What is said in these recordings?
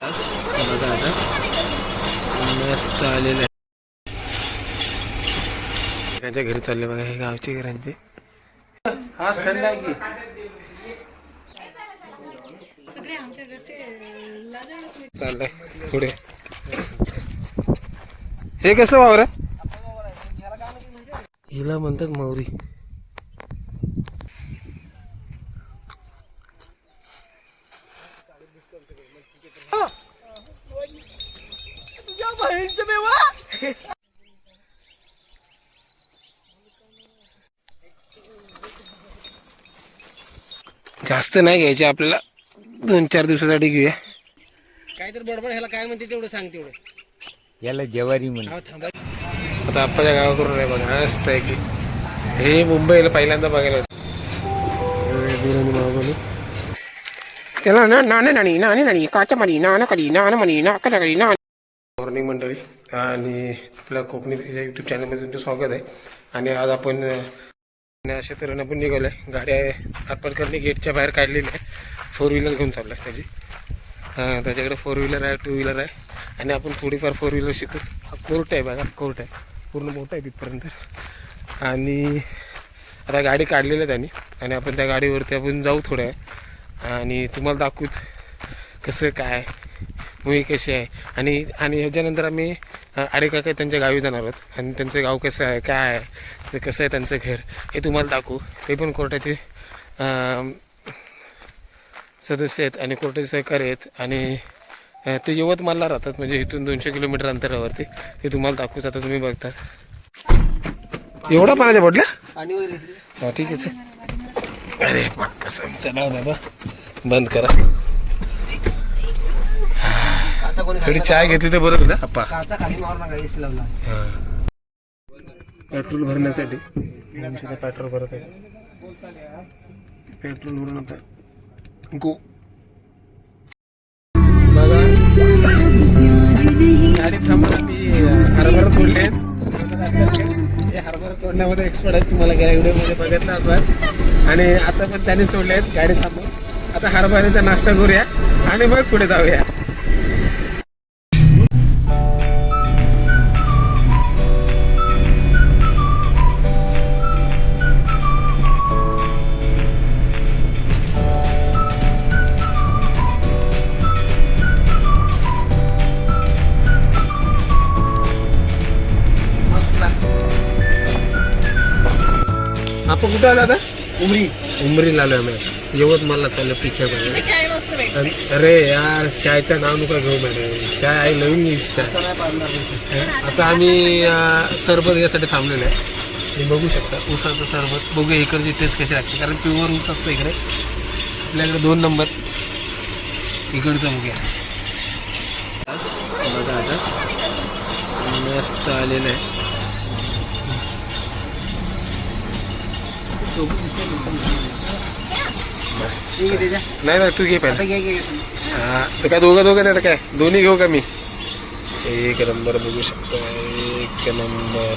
आता मस्त आलेलं आहे त्यांच्या घरी चालले बघा हे गावचे घरांचे. हा थंड आहे की. सगळे आमच्या घरचे लाजाळूच चाललंय पुढे. हे कसलं वावर आहे? हिला म्हणतात मौरी. जास्त नाही घ्यायचे आपल्याला. दोन चार दिवसासाठी घेऊया. काय तर बडबड ह्याला काय म्हणते तेवढं सांग तेवढं. याला जवारी म्हण. थांबा. आता आप्पाच्या गावाकडून आहे बघा मस्त आहे की. हे मुंबईला पहिल्यांदा बघायला होतं. त्याला ना नाणे नाणी नाणे नाणी काचा मणी नाणं कडी नाणं मणी नाकाचा कडी ना मॉर्निंग मंडळी. आणि आपल्या कोकणी युट्यूब चॅनलमध्ये तुमचं स्वागत आहे. आणि आज आपण अशा तऱ्हेनं आपण निघालो आहे गाड्या आटपटकरने गेटच्या बाहेर काढलेली आहे फोर व्हीलर घेऊन चाललो आहे त्याची त्याच्याकडे फोर व्हीलर आहे टू व्हीलर आहे. आणि आपण थोडीफार फोर व्हीलर शिकू हा कोर्ट आहे बघा कोर्ट आहे. पूर्ण मोठं आहे तिथपर्यंत. आणि आता गाडी काढलेली आहे त्यांनी. आणि आपण त्या गाडीवरती आपण जाऊ थोड्या आणि तुम्हाला दाखवूच कसं काय मुवी कशी आहे? आणि आणि ह्याच्यानंतर आम्ही अरे काय काका त्यांच्या गावी जाणार आहोत. आणि त्यांचं गाव कसं आहे काय आहे ते कसं आहे त्यांचं घर हे तुम्हाला दाखवू. ते पण कोर्टाचे सदस्य आहेत आणि कोर्टाचे सहकारी आहेत. आणि ते यवतमालला राहतात म्हणजे इथून दोनशे किलोमीटर अंतरावरती. ते तुम्हाला दाखवू आता तुम्ही बघता. एवढा पाण्याच्या पडल्या ठीक आहे सर अरे बा कसं चला बाबा. बंद करा. थोडी चाय घेतली तर बरं होईल लावला. पेट्रोल भरण्यासाठी. पेट्रोल भरत आहे. पेट्रोल भरून आता गो. गाडी हरभरा तोडले. हरभरा तोडण्यामध्ये एक्सपर्ट आहेत तुम्हाला व्हिडिओमध्ये बघितलं असं आणि आता पण त्यांनी सोडले आहेत गाडी थांबून आता हरभऱ्याचा नाश्ता करूया. आणि मग पुढे जाऊया. कुठं आलो आता? उमरी. उमरीला आलो आम्ही. यवतमालला चाललो पिक्चर बघायला अरे यार चायचं नाव नका घेऊ मॅडम चाय आहे नवीन न्यूज चाय? आता आम्ही सरबत यासाठी थांबलेलो आहे. तुम्ही बघू शकता ऊसाचं सरबत. बघूया इकडची टेस्ट कशी लागते. कारण प्युअर ऊस असतं इकडे. आपल्याकडे दोन नंबर इकडचं बघूया. बघा आता. मस्त आलेलं आहे. मस्त नाही नाही तू घे घ्या हा तर काय दोघं दोघं आता काय? दोन्ही घेऊ का मी? एक नंबर बघू शकतो एक नंबर.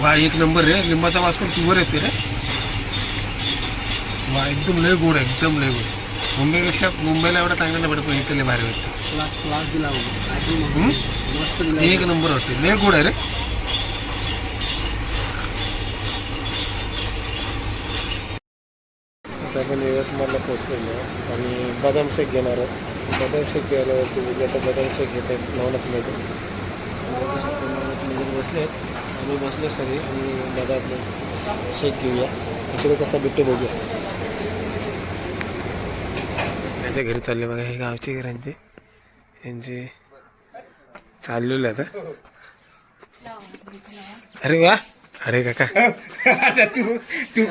वा एक नंबर रे. लिंबाचा वास पण प्युअर येते रे. वा एकदम लय गोड आहे एकदम लय गोड. मुंबईपेक्षा मुंबईला एवढा चांगला नाही पडत पण इथे लय भारी वाटतं. एक नंबर वाटते. लय गोड आहे रे. आता आपण यवतमाळला पोचलेलो आहे आणि बदाम शेक घेणार आहोत बदाम शेक घ्यायलावरती म्हणजे आता बदाम शेक घेत आहेत नवनाथमध्ये नवनाथमध्ये बसले आहेत. आम्ही बसले सगळे आणि बदाम शेक घेऊया. इकडे कसा भेटतो बघूया. त्यांच्या घरी चालले बघा हे गावचे घरांचे. यांचे चाललेले आता अरे वा. अरे काका. तू तू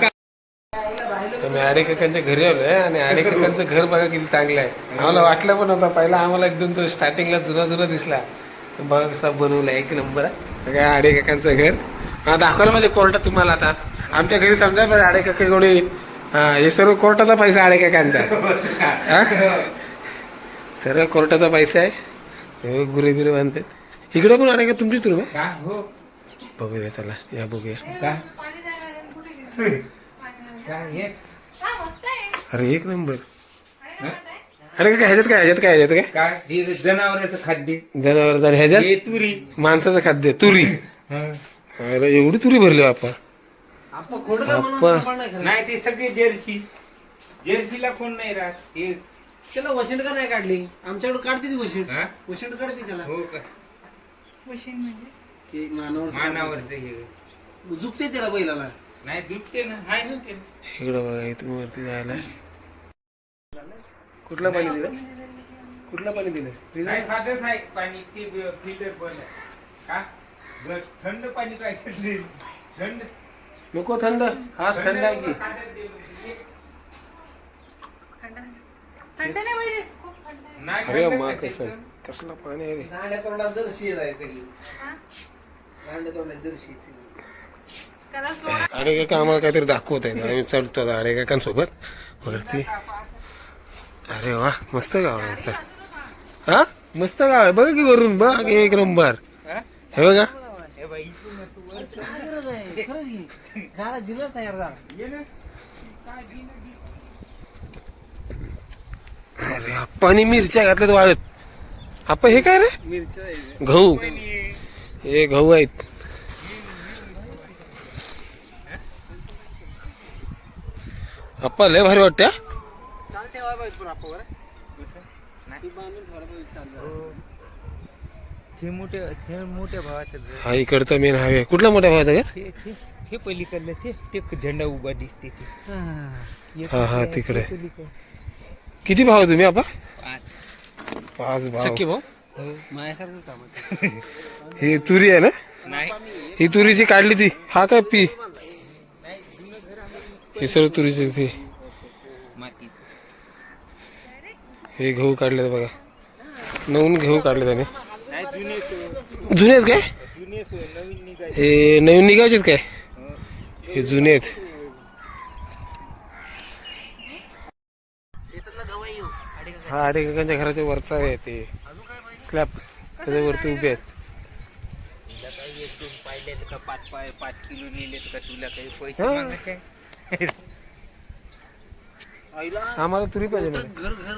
मी आडे काकांच्या घरी आलोय आणि आडे काकांचं घर बघा किती चांगलं आहे आम्हाला वाटलं पण होतं पहिला आम्हाला एकदम तो स्टार्टिंगला जुना जुना दिसला. बघा कसा बनवला एक नंबर आहे. काय आडे काकांचं घर? हा दाखवलं म्हणजे कोर्टात तुम्हाला आता. आमच्या घरी समजा पण आडे काका कोणी हा सर्व कोर्टाचा पैसा आडे काकांचा? सर्व कोर्टाचा पैसा आहे. गुरे बिरे बांधतात. इकडं पण आडे का तुमची तुम हो. बघूया चला या बघूया. अरे एक नंबर. अरे काय ह्याच्यात काय ह्याच्यात काय ह्याच्यात काय? काय? हे जनावरांचं खाद्य. जनावर ह्याच्यात? हे तुरी. माणसाचं खाद्य तुरी. अरे एवढी तुरी भरली आपण खोडं का म्हणून अप्पा. आपण नाही ते सगळे जर्सी. जर्सीला कोण नाही राहत. हे. त्याला वशिंड का नाही काढली. आमच्याकडे काढते ती वशिंड. हा? वशिंड काढते त्याला. हो का? म्हणजे? ते मानावर मानावरचं हे. झुकते त्याला बैलाला. नाही ना हाय ना ते. इकडं बघा इथून वरती जायला कुठलं पाणी दिलं? कुठलं पाणी दिलं? नाही साधंच आहे पाणी ते फिल्टर पण आहे. का? थंड पाणी काय थंड. नको थंड हाच थंड आहे की. साधं देऊ. एक- थंड थंड नाही म्हणजे खूप थंड आहे. नाही अरे थंड मा? कसं कसलं पाणी आहे रे? दांड्या तोंडात जर्शी आहे सगळी हा? दांड्या तोंडात जर्शी आडे काका आम्हाला काहीतरी दाखवत आहे आम्ही चढतो आता आडे काकांसोबत वरती अरे वा मस्त गाव आहे आमचं. हा मस्त गाव आहे बघा की वरून बघ एक नंबर हा? बघा हे. काय. अरे आप्पानी मिरच्या घातल्यात वाळत आप्पा हे काय रे. गहू आणि हे गहू आहेत आप्पा लय भारी वाटते हा? चाल ठेवायला पाहिजे पण आपण बरं. कसं? नाही. ती बांधून ठेवायला पाहिजे चाल जरा. हो. हे मोठ्या हे? मोठ्या भावाचं घर. हा इकडचा मेन हायवे कुठला मोठ्या भावाचा का ते पलीकडलं ते ते झेंडा उभा दिसते ते. हा, हा, तिकडे. किती भाव तुम्ही आपा पाच. भाव. भाऊ? माझ्यासारखं काम आहे. ही तुरी आहे ना? नाही. ही तुरीची काढली ती. हा काय पी? ही सर्व तुरीची ती हे गहू काढले बघा. नवीन गहू काढले त्याने. जुने आहेत काय? हे नवीन निघायचे काय? हे जुने आहेत हा अरे काकांच्या घराच्या वरचा आहे ते. स्लॅब त्याच्यावरती उभे आहेत. पाहिले का पाच पाय पाच किलो नेलेत का तुला काही? पैसे. मागत काय आईला आम्हाला तुरी पाहिजे म्हणे. घर घर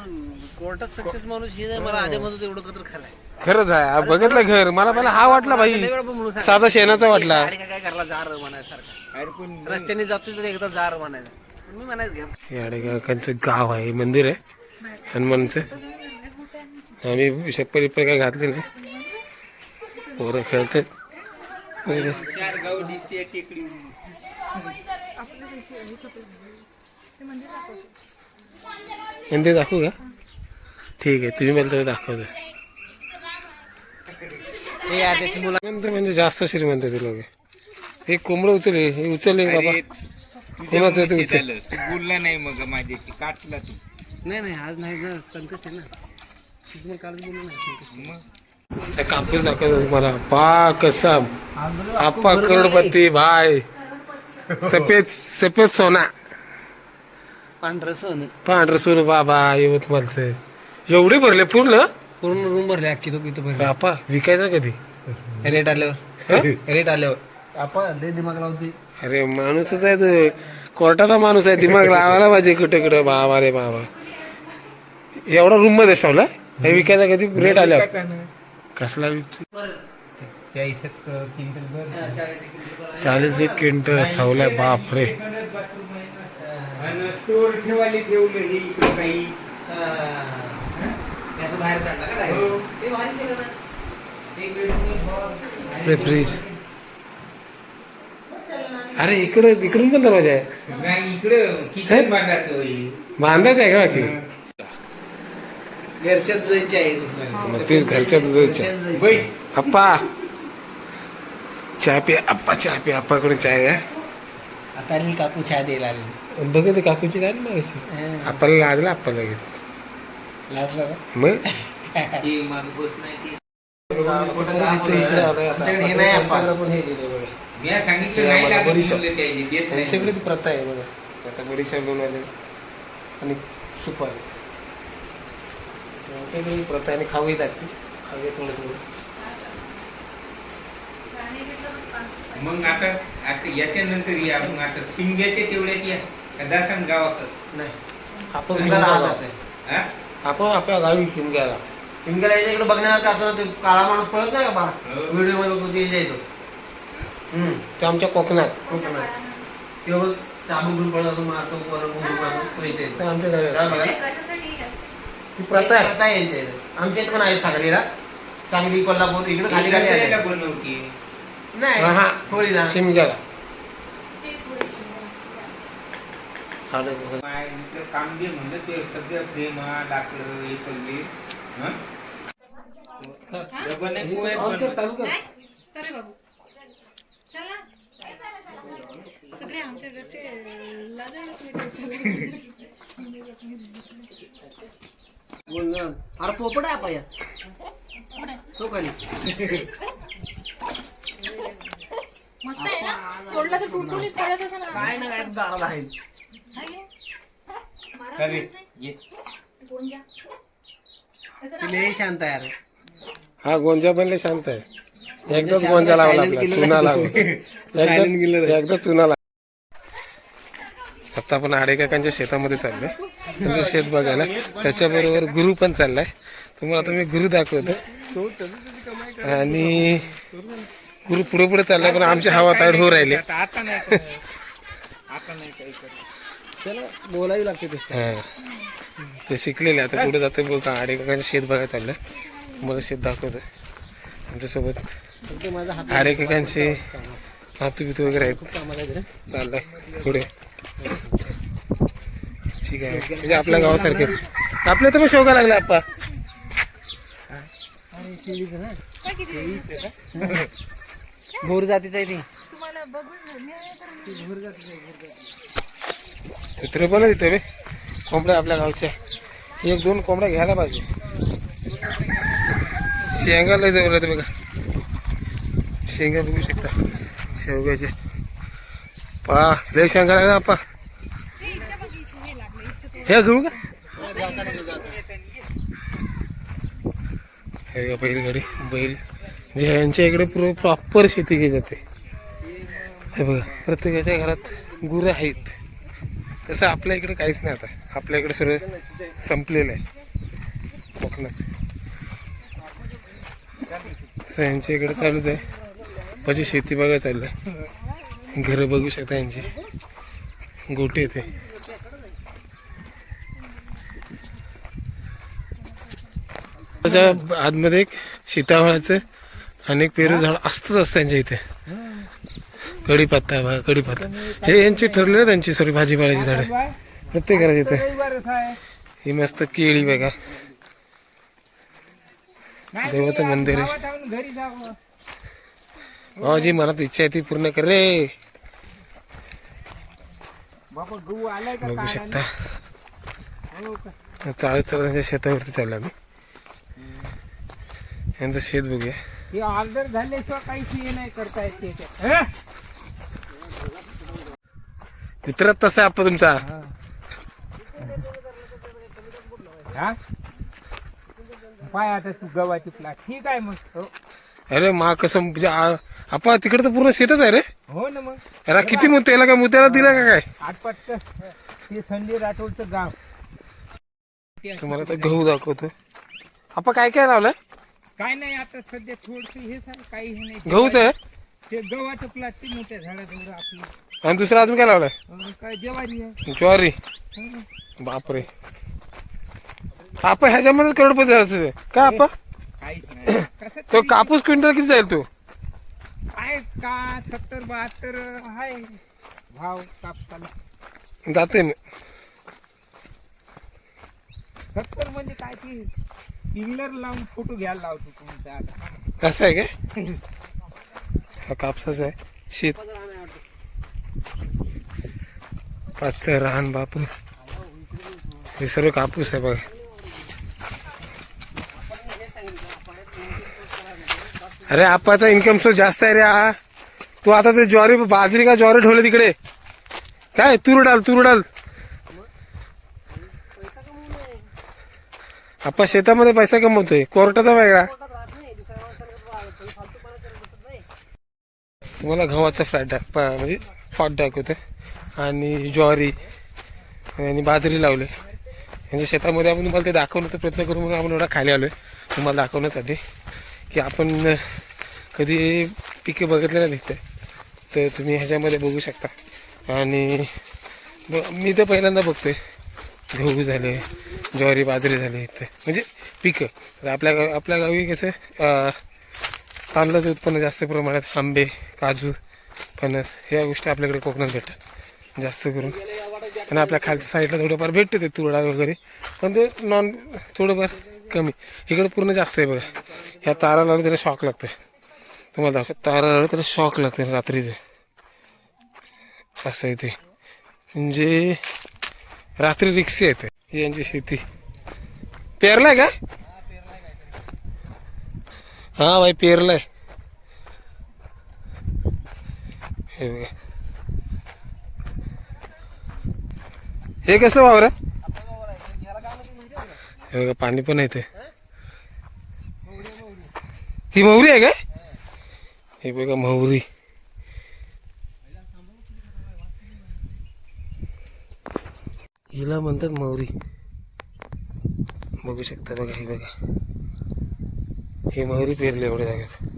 कोर्टात सक्सेस माणूस हे नाही, मला आधी म्हणतो एवढं कत्र खालाय खरंच आहे. बघितलं घर. मला पहिला हा वाटला भाई. साधा शेणाचा वाटला. गाडी काय करला जार म्हणायसारखा. अरे पण रस्त्याने जातोय तर एकदा जार म्हणायचा. मी म्हणायचं घ्या. हे अडेकाकांचं गाव आहे मंदिर आहे. हनुमानचं. आम्ही शप्पर बिप्पर काय घातले नाही. पोरं खेळतात. चार गाव दिसते एक टेकडी. मंदिर दाखवू का? ठीक आहे तुम्ही मला तरी दाखवतो हे श्रीमंत म्हणजे जास्त श्रीमंत ते लोक. एक कोंबडं उचलले हे उचलले बाबा. कोणाचं ते उचल? बोलला नाही मग माझ्याशी काटला तू. नाही नाही आज नाही संकट आहे ना. काल बोललो नाही मग? कापूस दाखवतो तुम्हाला. पा कसम. आप्पा करोडपती भाई सफेद सफेद सोना. पांढरं सण पांढरं सोनं बाबा यवतमालचं एवढे भरले पूर्ण? पूर्ण रूम भरले अख्खी तो भरले. बापा विकायचा कधी रेट आल्यावर. रेट आल्यावर. आपण लय दिमाग लावते. अरे माणूसच आहे तो. कोर्टाचा माणूस आहे दिमाग लावायला पाहिजे कुठे कुठे. बाबा रे बाबा. एवढा रूममध्ये ठेवला हे विकायचा कधी रेट आल्यावर? कसला विकतो त्या हिशोब चाळीस एक क्विंटल ठेवलाय बाप रे आणि स्टोर ठेवायला ठेवलं हे इकडं काही. त्याचं बाहेर काढला का हो. direct? ते भारी केलं ना. एक वेळ अरे फ्रीज अरे इकडे इकडून पण दरवाजा आहे. नाही इकडं किचन बांधायचं. बांधायचं आहे का बाकी? घरच्याच जायचे आहे मग ते घरच्या दुधाच्या बैस. अप्पा. चहा पे अप्पा चहा पे अप्पाकडून चाय आहे आता आणि काकू चहा द्यायला आले बघ ते काकूची गाडी मागायची आपल्याला लागला आप्पा लगेच लाजला का? मग हे माग बस नाही ते. इथे इकडे आलोय आता. आमच्याकडे हे नाही आप्पा. आमच्याकडे पण हे दिलंय बघा. मी आज सांगितलं हे नाही आम्हाला लागत बडीशेप. म्हणलं त्याने, देत नाही. त्यांच्याकडे ती प्रथा आहे बघा आता बडीशा बनवले आणि सुपारी काहीतरी प्रथा आहे आणि खाऊही लागते खाऊया थोडं थोडं मग आता आता याच्यानंतर या मग आता शिमग्याच्या तेवढ्यात या का जासान गावाकडं नाही आपण शिमग्याला. हा? आपण आपल्या गावी शिमग्याला शिमग्याला याच्या इकडे बघण्यासारखं असं ते काळा माणूस पळत नाही का बा हो. व्हिडिओमध्ये बघतो ते येतो हम्म ते आमच्या कोकणात कोकणात. ते चाबूक घेऊन पळत असतो मारतो परत मारतो तो. ते आमच्या गावी काय बघा? कशासाठी असते ती प्रथा आहे प्रथा आहे यांच्या इथे. आमच्या इथे पण आहे सांगलीला सांगली कोल्हापूर इकडे खाली खाली बनवती हा, नाही हा. होळीला शिमग्याला माय इथलं काम म्हणलं ते सगळं प्रेम लाकडं हे पडले हं? डबल नाही, बनवत. चालू कर काय चल रे बाबू चला सगळे आमच्या घरचे लाजाळूच मिळतात. बोल ना. अरे पोपट आहे पाया तो खाली मस्त आहे ना सोडला तर पडत असं ना काय ना आहे हाय गे. मारा खरे, येत नाही. ये. कोण जा? त्याचं ते नाव लय शांत आहे अरे हा गोंजा बनले शांत आहे एकदाच गोंजा लावला silent आपला killer चुना आहे. लावला Silent killer एकदा आहे. एकदा चुना लावला आता आपण आडेकाकांच्या शेतामध्ये चाललोय त्यांचं शेत बघायला त्याच्याबरोबर गुरु पण चाललाय तुम्हाला आता मी गुरु दाखवतो. आणि गुरु पुढे पुढे चाललाय पण आमची हवा ताड होऊ राहिली. बोलावी लागते ते. हा. ते शिकलेले आता पुढे जाते बघा आडेकाकांचं शेत बघायला चाललंय मला शेत दाखवतोय आमच्यासोबत फक्त माझा हात बितू वगैरे आहेत. चाललंय पुढे. ठीक आहे. म्हणजे आपल्या गावासारखे आपल्या तर मग शेवगा लागला आप्पा. शिडीचं ना. काय किती भोर जातीचं आहे ती. तुम्हाला बघून तर कुत्रे पण तिथे बे. कोंबड्या आपल्या गावच्या. एक दोन कोंबड्या घ्यायला पाहिजे. शेंगा लय जवळ आहेत बघा. शेंगा बघू शकता. शेवग्याचे पा लय शेंगा लागला आप्पा हे इच्छा बघ इथे हे लागलं इच्छा हे घेऊ का? हे का बैलगाडी बैल. जे यांच्या इकडे प्र प्रॉपर शेती केली जाते. हे बघा प्रत्येकाच्या घरात गुरं आहेत. तसं आपल्या इकडे काहीच नाही आता. आपल्या इकडे सर्व संपलेलं आहे. कोकणात. तसं यांच्या इकडे चालूच आहे. माझी शेती बघा चालू आहे घरं बघू शकता यांची. गोटे येते त्याच्या आतमध्ये एक सीताफळाचं आणि एक पेरू झाड असतच असतं त्यांच्या इथे. कढीपत्ता बा कढीपत्ता. हे यांची ठरले ना त्यांची सॉरी भाजीपाल्याची झाडे. प्रत्येक घरात इथे ही मस्त केळी बघा. देवाचं मंदिर आहे. गावात जी मनात भावाजी मला इच्छा आहे ती पूर्ण कर रे. बघू शकता. हो का? चालत त्यांच्या शेतावरती चाललो आम्ही. यांचं शेत बघूया. हे ऑर्डर झाल्याशिवाय काहीच हे नाही करता येत? कुत्र्यात तसा आहे आप्पा तुमचा. हा? पाय आता तू गव्हाची प्लाट ठीक आहे मग. हो. अरे मा कसं म्हणजे आ- आप्पा तिकडे तर पूर्ण शेतच आहे रे. हो ना मग. अरे किती मग त्याला काय मुत्याला दिला का काय? आटपट हे संजय राठोडचं गाव. तुम्हाला तर गहू दाखवतो आप्पा काय काय लावलंय? काय नाही आता सध्या थोडस आहे काही हे नाही. गहूच आहे? ते गव्हाचं प्लाट ते मोठ्या झाडाजवळ आपलं. आणि दुसरं अजून काय लावलंय? अं, काय ज्वारी आहे. ज्वारी. बापरे. आपण ह्याच्यामध्ये करोडपती असते. का आपा? काहीच नाही. कसं तो कापूस क्विंटल किती जाईल तू? आहे का? सत्तर बहात्तर आहे. भाव कापसाला जाते मी. सत्तर म्हणजे काय ते? इंग्लर लावून फोटो घ्यायला लावतो तुमचा आता. असं आहे काय? हा कापसाच आहे. शेत. पाचचं रान बापू. हे सर्व कापूस आहे बघा. अरे आपाचा इन्कम सोर्स जास्त आहे रे हा. तू आता ते ज्वारी बाजरी का ज्वारी ठेवले तिकडे? काय? तूर डाल तूर डाल आपण शेतामध्ये पैसा कमवतोय कोर्टाचा वेगळा. तुम्हाला गव्हाचा फ्लॅट डाक पा- म्हणजे फॉट दाखवते आणि ज्वारी आणि बाजरी लावले. म्हणजे शेतामध्ये आपण तुम्हाला ते दाखवण्याचा प्रयत्न करू म्हणून आपण एवढा खाली आलो आहे तुम्हाला दाखवण्यासाठी की आपण कधी पिके बघितलेलं दिसते तर तुम्ही ह्याच्यामध्ये बघू शकता. आणि ब- मी तर पहिल्यांदा बघतोय. गहू झाले ज्वारी बाजरी झाली इथे. म्हणजे पिकं. तर आपल्या गाव आपल्या गावी कसं तांदळाचं उत्पन्न जास्त प्रमाणात आंबे काजू फणस ह्या गोष्टी आपल्याकडे कोकणात भेटतात. जास्त करून. आणि आपल्या खालच्या साईडला थोडंफार भेटते ते तुरडा वगैरे. पण ते नॉन थोडंफार कमी. इकडं पूर्ण जास्त आहे बघा. ह्या तारा लावलं त्याला शॉक लागतं तुम्हाला दाखव तारा लावलं त्याला शॉक लागतं रात्रीचं. असं आहे ते. म्हणजे रात्री रिक्षे येते. यांची शेती. पेरलाय का? हा भाई पेरलाय. हे हे कसलं वावर आहे? हे बघा पाणी पण आहे ते ही मोहरी आहे काय? हे बघा मोहरी. हिला म्हणतात मोहरी बघू शकता बघा हे बघा. हे मोहरी पेरले एवढ्या जागेत.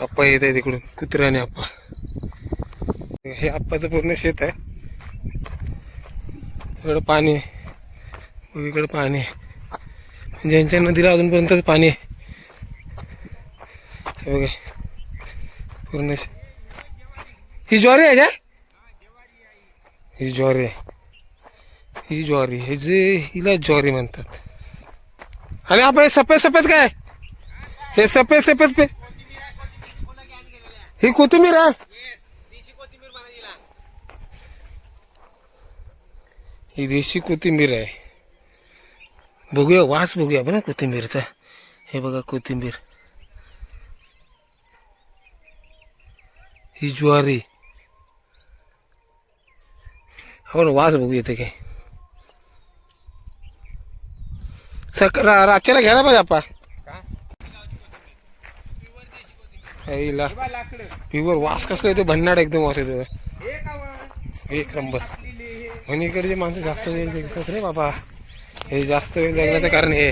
आप्पा येत आहे तिकडून कुत्र्याने आप्पा. हे आप्पाचं पूर्ण शेत आहे. इकडं पाणी आहे. इकडं पाणी आहे. म्हणजे यांच्या नदीला अजूनपर्यंतच पाणी आहे. हे बघा. पूर्ण ही ज्वारी आहे का? ही ज्वारी आहे. ही ज्वारी हे जे हिला ज्वारी म्हणतात. आणि आपण हे सफेद सफेद काय? हे सफेद सफेद पे ही कोथिंबीर आहे ही देशी कोथिंबीर आहे. बघूया वास बघूया आपण कोथिंबीरचा. हे बघा कोथिंबीर. ही ज्वारी. आपण वास बघूया येते काय. रा- रातच्याला घ्यायला पाहिजे आपा आईला प्युअर वास कसं येतो भन्नाड एकदम वास येतो एक नंबर. आणि इकडे जे माणसं जास्त वेळ जगतात रे बाबा. हे जास्त वेळ जगण्याचं कारण हे.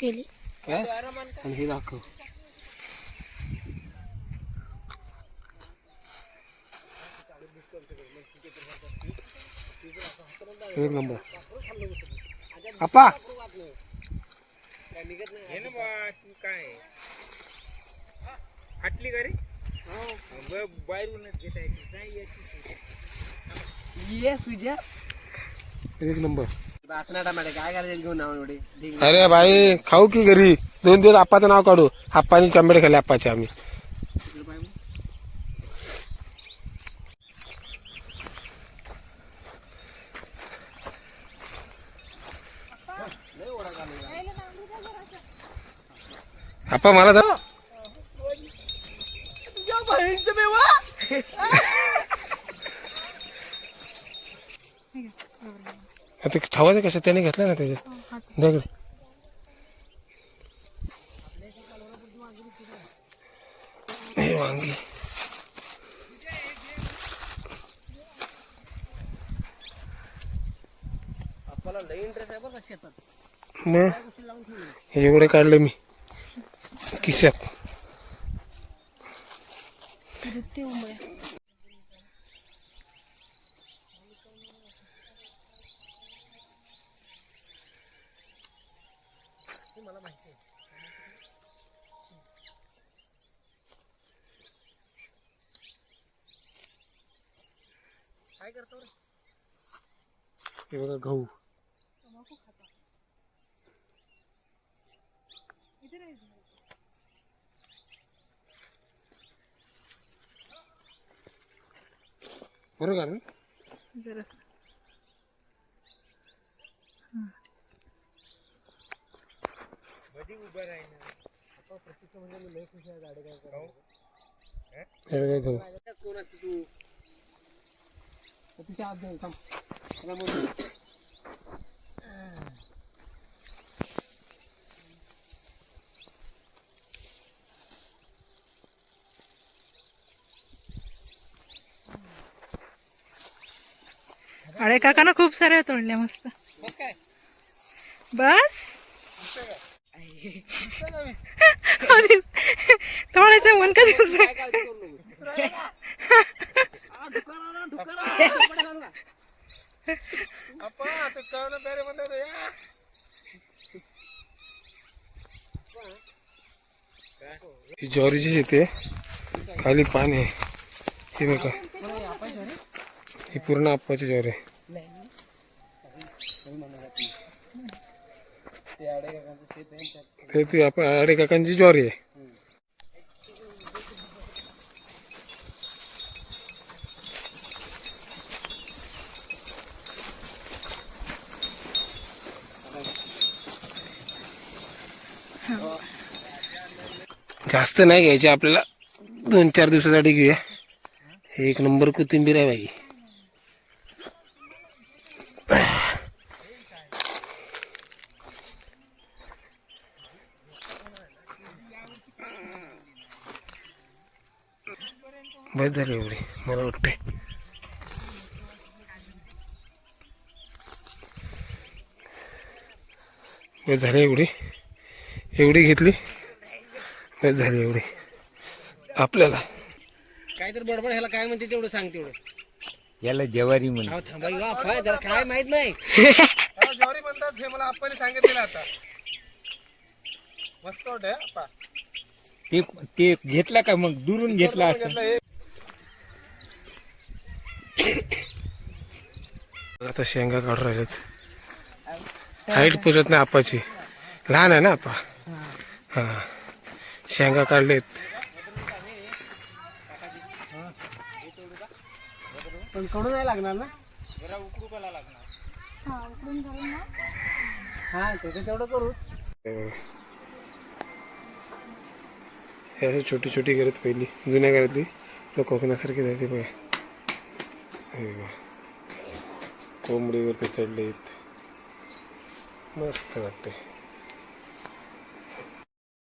केली. हे दाखव. एक नंबर. आपा. हे काय फाटली का रे बाहेरूनच घेता सुजा एक नंबर अरे भाई खाऊ की घरी? दोन दिवस आप्पाचं नाव काढू. आप्पानी चंबेड खाल्ले आप्पाचे आम्ही. आप्पा मला तर आता ठेवायचं कसं त्याने घेतलं ना त्याच्यात. दगड. हे वांगी. मग? हे एवढे काढले मी. किस्यात ते उंबऱ्या काय करतो रे हे बघा गहू बरोबर ना जरा हे बघा कोणाची तू अतिशय आत थांब. अरे काकानं खूप साऱ्या तोडल्या मस्त. बस. थोडासा मन का दिसत ही ज्वारीची शेती आहे. खाली पाणी आहे. हे बघा. ही पूर्ण आप्पाची ज्वारी आहे. ते ती आपण आडे काकांची ज्वारी आहे. जास्त नाही घ्यायची आपल्याला दोन चार दिवसासाठी घेऊया. एक नंबर कोथिंबीर आहे बाई. बस झाली एवढी. मला वाटते बस झाली एवढी. एवढी घेतली. बस झाली एवढी. आपल्याला. काय तर बडबड ह्याला काय म्हणते तेवढं सांग तेवढं. याला जवारी म्हण. अहो थांबा की बा, काय जरा काय माहीत नाही. ज्वारी म्हणतात हे मला आपण सांगितलेलं आता. मस्त वाटत ते ते घेतला का मग? दुरून घेतला असं. आता शेंगा काढून राहिलेत. हाईट पुजत नाही आपाची. लहान आहे ना आपा. हा. शेंगा काढलेत. पण कडू नाही लागणार ना? हा तेवढं करू. हे अशी छोटी छोटी करत पहिली. जुन्या घरातली. लोक कोकणासारखी जाते बघा कोंबडीवरती चढले आहेत. मस्त वाटते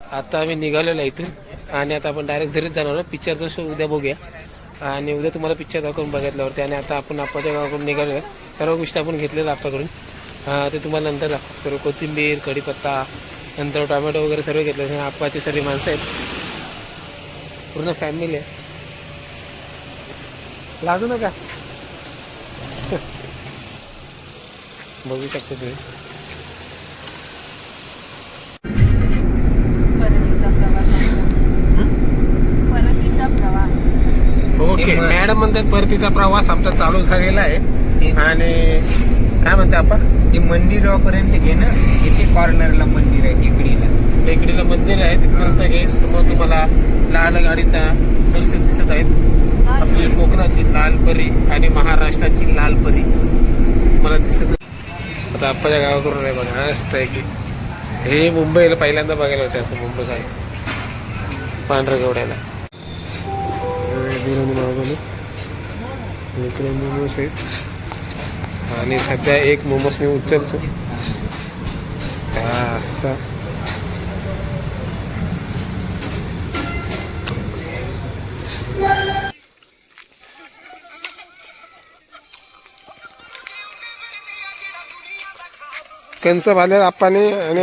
आता आम्ही निघालेलो आहे इथून आणि आता आपण डायरेक्ट घरीच जाणार पिक्चरचा शो उद्या बघूया. आणि उद्या तुम्हाला पिक्चर दाखवून बघितल्यावरती आणि आता आपण आपाच्या गावाकडून निघालो आहे. सर्व गोष्टी आपण घेतलेल्या आपाकडून ते तुम्हाला नंतर दाखव सर्व कोथिंबीर कढीपत्ता नंतर टोमॅटो वगैरे सर्व घेतले आपाची आप्पाची सर्व माणसं आहेत. पूर्ण फॅमिली आहे. लाजू नका. बघू शकता तुम्ही. ओके. मॅडम म्हणतात परतीचा प्रवास आमचा चालू झालेला आहे. आणि काय म्हणते आपण ते मंदिरापर्यंत घे ना. इथे कॉर्नरला मंदिर आहे टेकडीला. टेकडीला मंदिर आहे. तिथपर्यंत घे समोर तुम्हाला लाल गाडीचा दर्शन दिसत आहेत. आपली कोकणाची लाल परी आणि महाराष्ट्राची लाल परी. मला दिसत आता आप्पाच्या गावाकडून आहे बघा मस्त आहे की. हे मुंबईला पहिल्यांदा बघायला होते असं मुंबई साहेब पांढरगवड्याला गवड्याला. बिर्याणी मागवली इकडे मोमोज आहेत. आणि सध्या एक मोमोज मी उचलतो असा. कंच भाले आप्पाने आणि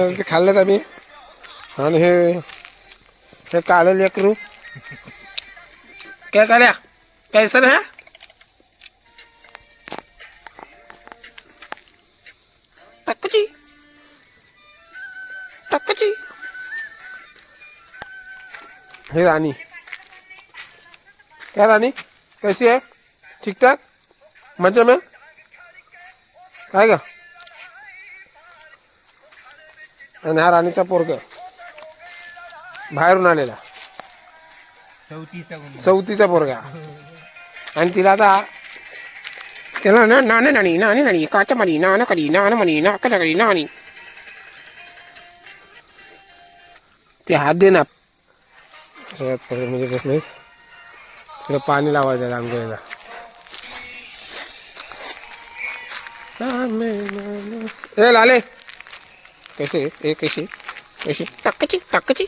ते काळे लेकरू काय काल्या कैसन है? हे रानी क्या रानी कैसी है ठीक ठाक मज़े में काय आणि हा राणीचा पोरग. बाहेरून आलेला. चौथीचा पोरगा. आणि तिला आता त्याला ना नाणे नाणी नाणे नाणी काचा म्हणी नाणं करी नाणं म्हणी नाकाचा करी नाणी ते हात दे ना. म्हणजे बसले तिला पाणी लावायचं आहे आंघोळीला ए लाले. कैसे ए कैसे कैसे टक्कची टक्कची